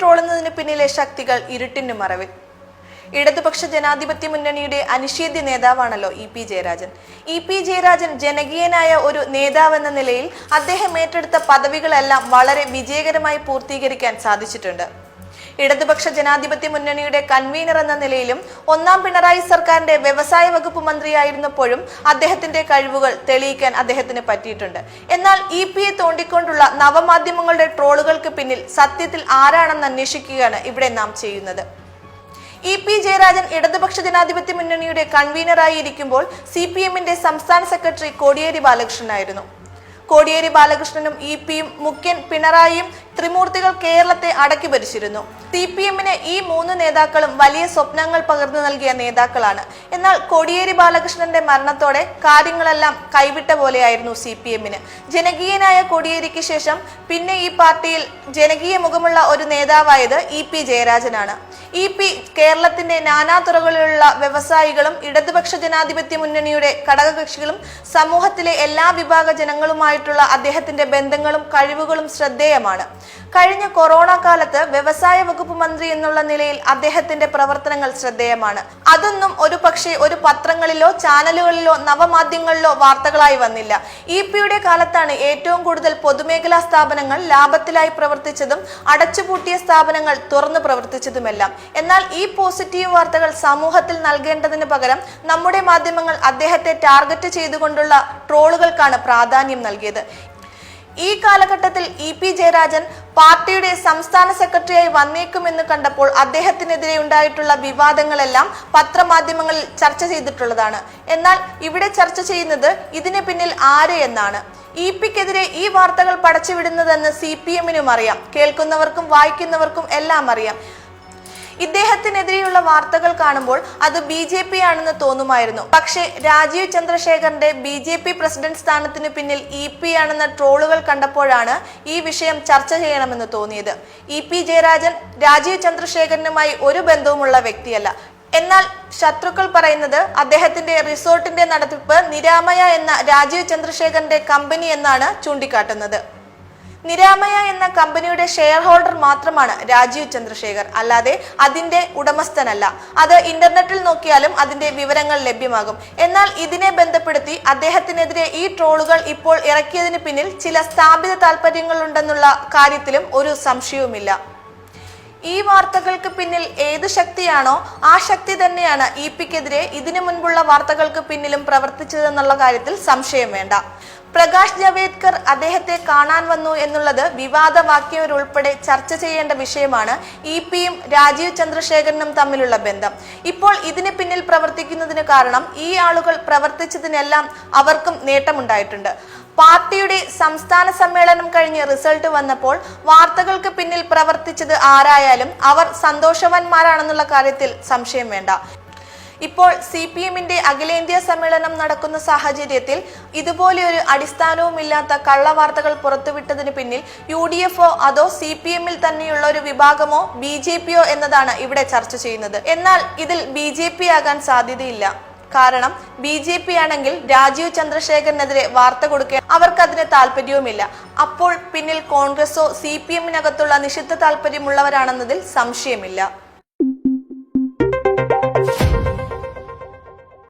ട്രോളുന്നതിന് പിന്നിലെ ശക്തികൾ ഇരുട്ടിന് മറവിൽ. ഇടതുപക്ഷ ജനാധിപത്യ മുന്നണിയുടെ അനിഷേധ്യ നേതാവാണല്ലോ E P Jayarajan. E P Jayarajan ജനകീയനായ ഒരു നേതാവെന്ന നിലയിൽ അദ്ദേഹം ഏറ്റെടുത്ത പദവികളെല്ലാം വളരെ വിജയകരമായി പൂർത്തീകരിക്കാൻ സാധിച്ചിട്ടുണ്ട്. ഇടതുപക്ഷ ജനാധിപത്യ മുന്നണിയുടെ കൺവീനർ എന്ന നിലയിലും ഒന്നാം പിണറായി സർക്കാരിന്റെ വ്യവസായ വകുപ്പ് മന്ത്രിയായിരുന്നപ്പോഴും അദ്ദേഹത്തിന്റെ കഴിവുകൾ തെളിയിക്കാൻ അദ്ദേഹത്തിന് പറ്റിയിട്ടുണ്ട്. എന്നാൽ ഇ പി എ തോണ്ടിക്കൊണ്ടുള്ള നവമാധ്യമങ്ങളുടെ ട്രോളുകൾക്ക് പിന്നിൽ സത്യത്തിൽ ആരാണെന്ന് അന്വേഷിക്കുകയാണ് ഇവിടെ നാം ചെയ്യുന്നത്. ഇ പി ജയരാജൻ ഇടതുപക്ഷ ജനാധിപത്യ മുന്നണിയുടെ കൺവീനറായി ഇരിക്കുമ്പോൾ സി പി എമ്മിന്റെ സംസ്ഥാന സെക്രട്ടറി കോടിയേരി ബാലകൃഷ്ണനായിരുന്നു. കോടിയേരി ബാലകൃഷ്ണനും ഇ പിയും മുഖ്യൻ പിണറായിയും ത്രിമൂർത്തികൾ കേരളത്തെ അടക്കി ഭരിച്ചിരുന്നു. സി പി എമ്മിന് ഈ മൂന്ന് നേതാക്കളും വലിയ സ്വപ്നങ്ങൾ പകർന്നു നൽകിയ നേതാക്കളാണ്. എന്നാൽ കോടിയേരി ബാലകൃഷ്ണന്റെ മരണത്തോടെ കാര്യങ്ങളെല്ലാം കൈവിട്ട പോലെയായിരുന്നു സി പി എമ്മിന് ജനകീയനായ കോടിയേരിക്ക് ശേഷം പിന്നെ ഈ പാർട്ടിയിൽ ജനകീയ മുഖമുള്ള ഒരു നേതാവായത് ഇ പി ജയരാജനാണ്. ഇ പി കേരളത്തിന്റെ നാനാതുറകളിലുള്ള വ്യവസായികളും ഇടതുപക്ഷ ജനാധിപത്യ മുന്നണിയുടെ ഘടകകക്ഷികളും സമൂഹത്തിലെ എല്ലാ വിഭാഗ ജനങ്ങളുമായിട്ടുള്ള അദ്ദേഹത്തിന്റെ ബന്ധങ്ങളും കഴിവുകളും ശ്രദ്ധേയമാണ്. കഴിഞ്ഞ കൊറോണ കാലത്ത് വ്യവസായ വകുപ്പ് മന്ത്രി എന്നുള്ള നിലയിൽ അദ്ദേഹത്തിന്റെ പ്രവർത്തനങ്ങൾ ശ്രദ്ധേയമാണ്. അതൊന്നും ഒരു പക്ഷേ ഒരു പത്രങ്ങളിലോ ചാനലുകളിലോ നവമാധ്യമങ്ങളിലോ വാർത്തകളായി വന്നില്ല. ഇ പിയുടെ കാലത്താണ് ഏറ്റവും കൂടുതൽ പൊതുമേഖലാ സ്ഥാപനങ്ങൾ ലാഭത്തിലായി പ്രവർത്തിച്ചതും അടച്ചുപൂട്ടിയ സ്ഥാപനങ്ങൾ തുറന്നു പ്രവർത്തിച്ചതുമെല്ലാം. എന്നാൽ ഈ പോസിറ്റീവ് വാർത്തകൾ സമൂഹത്തിൽ നൽകേണ്ടതിന് പകരം നമ്മുടെ മാധ്യമങ്ങൾ അദ്ദേഹത്തെ ടാർഗറ്റ് ചെയ്തുകൊണ്ടുള്ള ട്രോളുകൾക്കാണ് പ്രാധാന്യം നൽകിയത്. ഈ കാലഘട്ടത്തിൽ ഇ പി ജയരാജൻ പാർട്ടിയുടെ സംസ്ഥാന സെക്രട്ടറിയായി വന്നേക്കുമെന്ന് കണ്ടപ്പോൾ അദ്ദേഹത്തിനെതിരെ ഉണ്ടായിട്ടുള്ള വിവാദങ്ങളെല്ലാം പത്രമാധ്യമങ്ങളിൽ ചർച്ച ചെയ്തിട്ടുള്ളതാണ്. എന്നാൽ ഇവിടെ ചർച്ച ചെയ്യുന്നത് ഇതിന് പിന്നിൽ ആര് എന്നാണ്. ഇ പിക്കെതിരെ ഈ വാർത്തകൾ പടച്ചുവിടുന്നതെന്ന് സി പി എമ്മിനും അറിയാം. കേൾക്കുന്നവർക്കും വായിക്കുന്നവർക്കും എല്ലാം അറിയാം. ഇദ്ദേഹത്തിനെതിരെയുള്ള വാർത്തകൾ കാണുമ്പോൾ അത് ബി ജെ പി ആണെന്ന് തോന്നുമായിരുന്നു. പക്ഷേ രാജീവ് ചന്ദ്രശേഖറിന്റെ ബി ജെ പി പ്രസിഡന്റ് സ്ഥാനത്തിന് പിന്നിൽ ഇ പി ആണെന്ന ട്രോളുകൾ കണ്ടപ്പോഴാണ് ഈ വിഷയം ചർച്ച ചെയ്യണമെന്ന് തോന്നിയത്. ഇ പി ജയരാജൻ രാജീവ് ചന്ദ്രശേഖരനുമായി ഒരു ബന്ധവുമുള്ള വ്യക്തിയല്ല. എന്നാൽ ശത്രുക്കൾ പറയുന്നത് അദ്ദേഹത്തിന്റെ റിസോർട്ടിന്റെ നടത്തിപ്പ് നിരാമയ എന്ന രാജീവ് ചന്ദ്രശേഖരന്റെ കമ്പനി എന്നാണ് ചൂണ്ടിക്കാട്ടുന്നത്. നിരാമയ എന്ന കമ്പനിയുടെ ഷെയർ ഹോൾഡർ മാത്രമാണ് രാജീവ് ചന്ദ്രശേഖർ. അല്ലാതെ അതിന്റെ ഉടമസ്ഥനല്ല. അത് ഇന്റർനെറ്റിൽ നോക്കിയാലും അതിന്റെ വിവരങ്ങൾ ലഭ്യമാകും. എന്നാൽ ഇതിനെ ബന്ധപ്പെടുത്തി അദ്ദേഹത്തിനെതിരെ ഈ ട്രോളുകൾ ഇപ്പോൾ ഇറക്കിയതിന് പിന്നിൽ ചില സ്ഥാപിത താല്പര്യങ്ങളുണ്ടെന്നുള്ള കാര്യത്തിലും ഒരു സംശയവുമില്ല. ഈ വാർത്തകൾക്ക് പിന്നിൽ ഏത് ശക്തിയാണോ ആ ശക്തി തന്നെയാണ് ഇ പിക്കെതിരെ ഇതിനു മുൻപുള്ള വാർത്തകൾക്ക് പിന്നിലും പ്രവർത്തിച്ചതെന്നുള്ള കാര്യത്തിൽ സംശയം വേണ്ട. പ്രകാശ് ജാവേദ്കർ അദ്ദേഹത്തെ കാണാൻ വന്നു എന്നുള്ളത് വിവാദവാക്യവരുൾപ്പെടെ ചർച്ച ചെയ്യേണ്ട വിഷയമാണ് ഇ പിയും രാജീവ് ചന്ദ്രശേഖരനും തമ്മിലുള്ള ബന്ധം. ഇപ്പോൾ ഇതിന് പിന്നിൽ പ്രവർത്തിക്കുന്നതിന് കാരണം ഈ ആളുകൾ പ്രവർത്തിച്ചതിനെല്ലാം അവർക്കും നേട്ടമുണ്ടായിട്ടുണ്ട്. പാർട്ടിയുടെ സംസ്ഥാന സമ്മേളനം കഴിഞ്ഞ് റിസൾട്ട് വന്നപ്പോൾ വാർത്തകൾക്ക് പിന്നിൽ പ്രവർത്തിച്ചത് ആരായാലും അവർ സന്തോഷവാന്മാരാണെന്നുള്ള കാര്യത്തിൽ സംശയം വേണ്ട. ഇപ്പോൾ സി പി എമ്മിന്റെ അഖിലേന്ത്യാ സമ്മേളനം നടക്കുന്ന സാഹചര്യത്തിൽ ഇതുപോലെയൊരു അടിസ്ഥാനവുമില്ലാത്ത കള്ളവാർത്തകൾ പുറത്തുവിട്ടതിന് പിന്നിൽ യു ഡി എഫോ അതോ സി പി എമ്മിൽ തന്നെയുള്ള ഒരു വിഭാഗമോ ബി ജെ പിയോ എന്നതാണ് ഇവിടെ ചർച്ച ചെയ്യുന്നത്. എന്നാൽ ഇതിൽ ബി ജെ പി ആകാൻ സാധ്യതയില്ല. കാരണം ബി ജെ പി ആണെങ്കിൽ രാജീവ് ചന്ദ്രശേഖരനെതിരെ വാർത്ത കൊടുക്കുക അവർക്ക് അതിന് താല്പര്യവുമില്ല അപ്പോൾ പിന്നിൽ കോൺഗ്രസോ സി പി എമ്മിനകത്തുള്ള നിഷിദ്ധ താല്പര്യമുള്ളവരാണെന്നതിൽ സംശയമില്ല.